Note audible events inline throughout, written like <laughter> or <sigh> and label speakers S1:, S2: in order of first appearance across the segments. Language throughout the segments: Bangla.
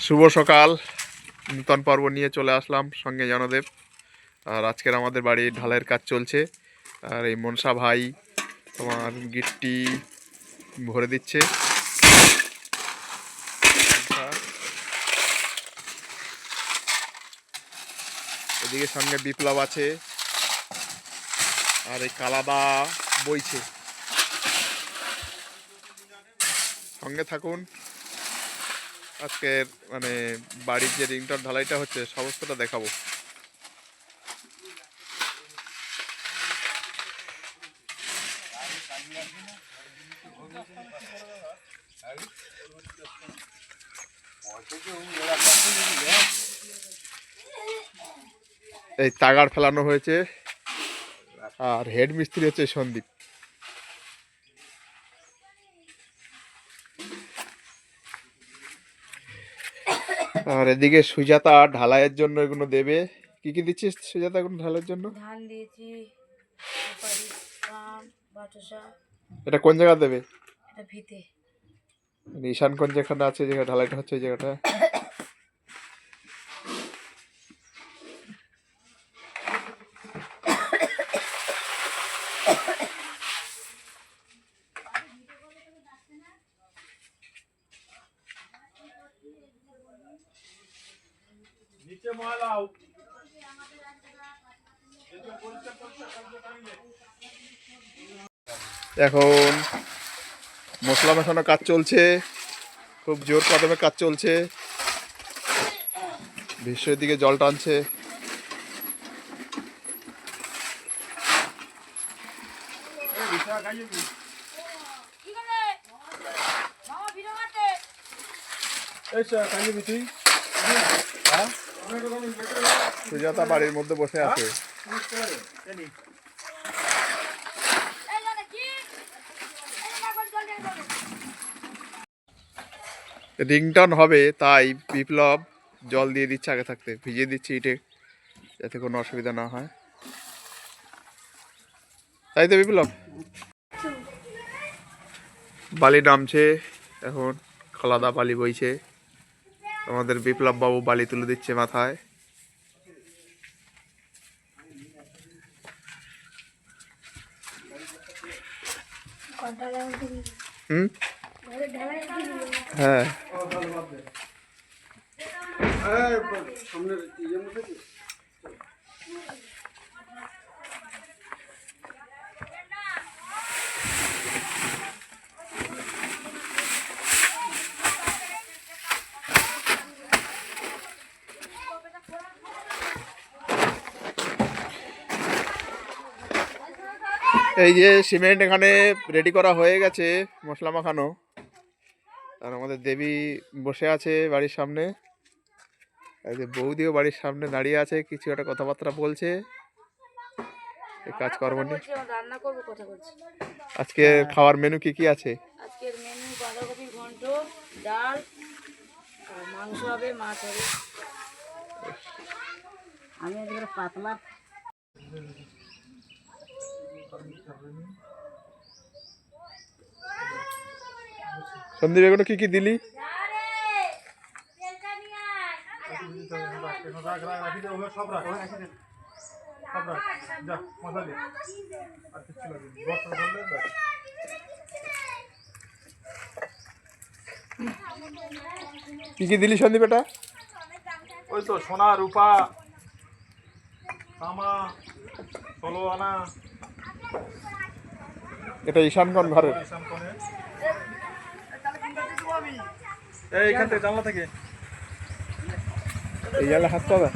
S1: শুভ সকাল। নূতন পর্ব নিয়ে চলে আসলাম সঙ্গে জনদেব। আর আজকের আমাদের বাড়ির ঢালাইয়ের কাজ চলছে। আর এই মনসা ভাই তোমার গিটটি ভরে দিচ্ছে। এদিকে সঙ্গে বিপ্লব আছে। আর এই কালাদা বইছে। সঙ্গে থাকুন। আজকের মানে বাড়ির যে রিংটন ঢালাইটা হচ্ছে, সমস্তটা দেখাবো। এই তাগার ফেলানো হয়েছে। আর হেড মিস্ত্রি হচ্ছে সন্দীপ। আর এদিকে সুজাতা ঢালাইয়ের জন্য এগুলো দেবে। কি কি দিচ্ছিস সুজাতা এগুলো ঢালাইয়ের জন্য?
S2: ধান দিয়েছি
S1: এটা কোন জায়গা দেবে?
S2: এটা ভিতে।
S1: নিশান কোন যেখানে আছে যেখানে ঢালাইটা হচ্ছে ওই জায়গাটা। <coughs> এখন মশলা মেশানো কাজ চলছে খুব জোর কদমে কাজ চলছে। ভীষ্মের দিকে জল টানছে। সুজাতা বাড়ির মধ্যে বসে আছে। রিংটন হবে, তাই বিপ্লব জল দিয়ে দিচ্ছে আগে থাকতে, ভিজিয়ে দিচ্ছে ইটে, যাতে কোনো অসুবিধা না হয়। তাই তো বিপ্লব। বালি নামছে, এখন খলাদা বালি বইছে। আমাদের বিপ্লব বাবু বালি তুলে দিচ্ছে মাথায়। হুম? হ্যাঁ। এই যে সিমেন্ট এখানে রেডি করা হয়ে গেছে, মশলা মাখানো। আর আমাদের দেবী বসে আছে বাড়ির সামনে। এই যে বৌদিও বাড়ির সামনে দাঁড়িয়ে আছে, কিছু একটা কথাবার্তা বলছে। কাজকর্ম নিয়ে।
S2: রান্না করব
S1: আজকে খাওয়ার মেনু কি কি আছে?
S2: মাংস হবে, মাছ হবে। আমি আজকে পাতলা
S1: সন্দীপ, এগুলো কি কি দিলি? কি কি দিলি সন্দীপ এটা?
S3: ওই তো সোনা, রূপা, তামা ষোলো আনা
S1: এটা ঈশানগঞ্জ ঘরের।
S3: শ্যামকনে এই এখান থেকে জানলা থেকে।
S1: এই জায়গায় হাত পাবে?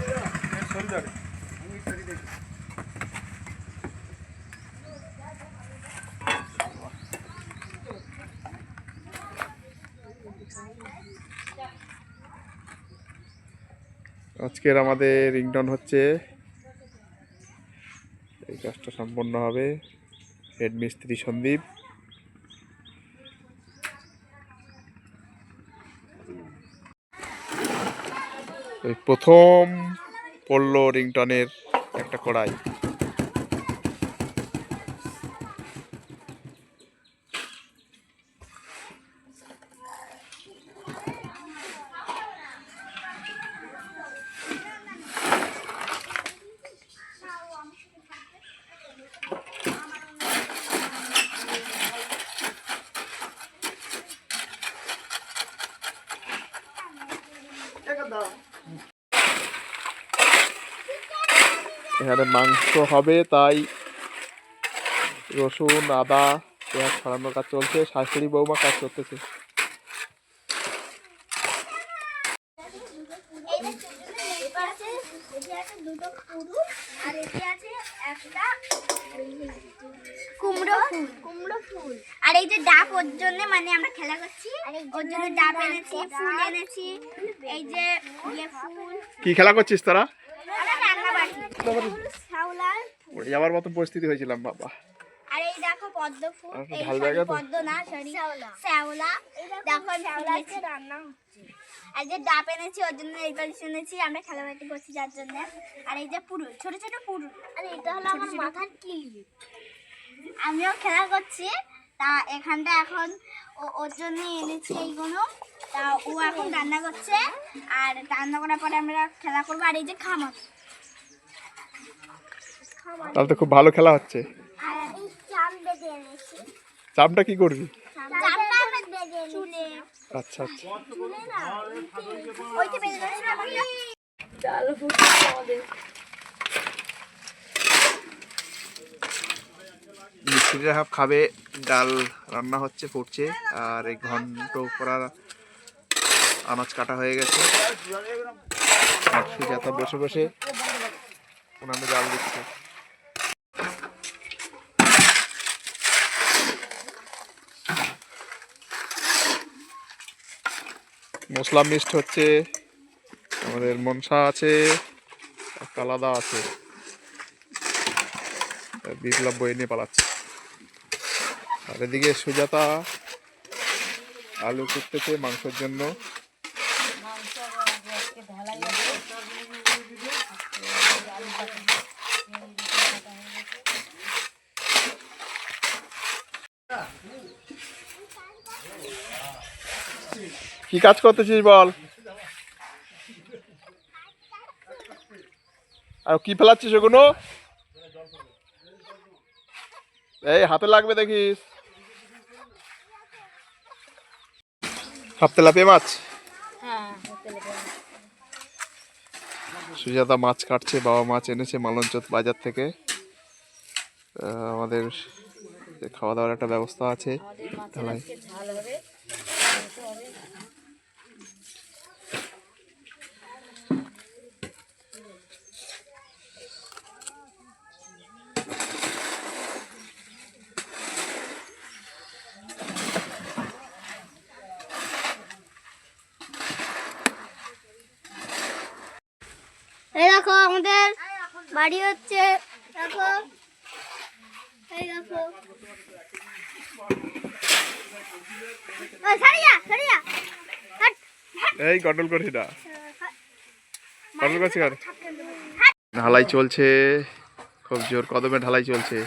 S1: আজকের আমাদের রিংটন হচ্ছে এই কাজটা সম্পন্ন হবে হেড মিস্ত্রি সন্দীপ প্রথম পড়ল রিংটনের একটা কড়াই। এখানে মাংস হবে তাই রসুন আদা পেঁয়াজ ছড়ানোর কাজ চলছে। শাশুড়ি বৌমা কাজ করতেছে।
S4: পুরুষ আর এটি আছে একটা কুমড়ো ফুল কুমড়ো ফুল। আর এই যে ডাব ওর জন্য মানে আমরা খেলা করছি। ওর জন্য ডাব এনেছি ফুল এনেছি। এই যে ইয়ে ফুল।
S1: কি খেলা করছিস তারা?
S4: ফুল।
S1: যাওয়ার মতো পরিস্থিতি হয়েছিলাম বাবা।
S4: আর এই দেখো পদ্ম ফুল। এই? পদ্ম না সরি শ্যাওলা। দেখো শ্যাওলা রান্না আর যে ডাব এনেছি ওর জন্য এই বাড়ি শুনেছি আমরা খেলাবাটি করছি যার জন্য। আর এই যে ছোট ছোট পুরুষ আর এটা হলো আমার মাথার কিলি। আমিও খেলা করছি। তা এখানটা এখন ও ওর জন্য এনেছি এইগুলো। তা ও এখন রান্না করছে। আর রান্না করার পরে আমরা খেলা করব। আর এই যে খামার।
S1: তাহলে তো খুব ভালো খেলা হচ্ছে। চাপটা কি করবি? আচ্ছা আচ্ছা। মিস্ত্রিরা খাবে, ডাল রান্না হচ্ছে ফুটছে আর এই ঘন্ট করার আনাজ কাটা হয়ে গেছে। বসে বসে উনানে ডাল দিচ্ছে। মশলা মিক্সড হচ্ছে, আমাদের মনসা আছে, একটা আলাদা আছে। বিপ্লব বই নিয়ে পালাচ্ছে। আর এদিকে সুজাতা আলু করতেছে মাংসের জন্য। কি কাজ করতেছিস বল? আর কি ফেলাচ্ছিস ওগুলো? এই হাতে লাগবে দেখিস। তেলাপিয়া মাছ?
S2: হ্যাঁ
S1: সুজাতা মাছ কাটছে বাবা মাছ এনেছে মালঞ্চত বাজার থেকে। আমাদের খাওয়া দাওয়ার একটা ব্যবস্থা আছে
S2: আমাদের মাছের
S1: ঢালাই।
S2: আজকে ঝাল হবে মাংস হবে
S4: এই দেখো আমাদের বাড়ি হচ্ছে দেখো। এই দেখো। ওই সারিয়া সারিয়া। হাট
S1: এই গন্ডল করছি না। গন্ডল করছি আর ঢালাই চলছে। খুব জোর কদমে ঢালাই চলছে।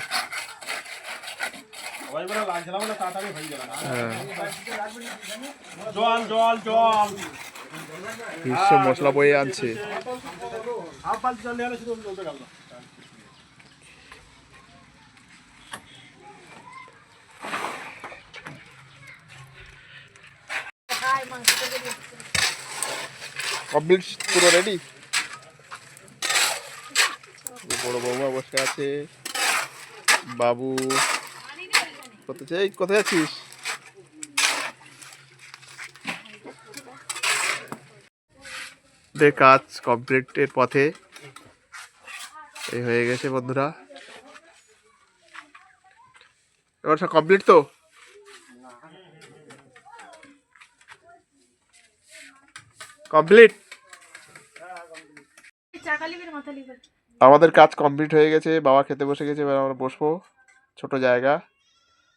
S3: হয়ে।
S1: হ্যাঁ
S3: জল জল জল
S1: মশলা বয়ে আনছে।
S3: হাফ বালতি জল নিয়ে শুধু চলতে গেল।
S1: বড় বৌমা বসে আছে, বাবু, কোথায় কোথায় যাচ্ছিস দে কাজ কমপ্লিটের পথে। এই হয়ে গেছে বন্ধুরা। এবার সব কমপ্লিট তো? কমপ্লিট আমাদের কাজ কমপ্লিট হয়ে গেছে, বাবা খেতে বসে গেছে, এবার আমরা বসবো ছোট জায়গা।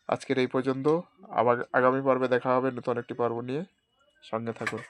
S1: আজকের এই পর্যন্ত। আবার আগামী পর্বে দেখা হবে নতুন একটি পর্ব নিয়ে। সঙ্গে থাকুন।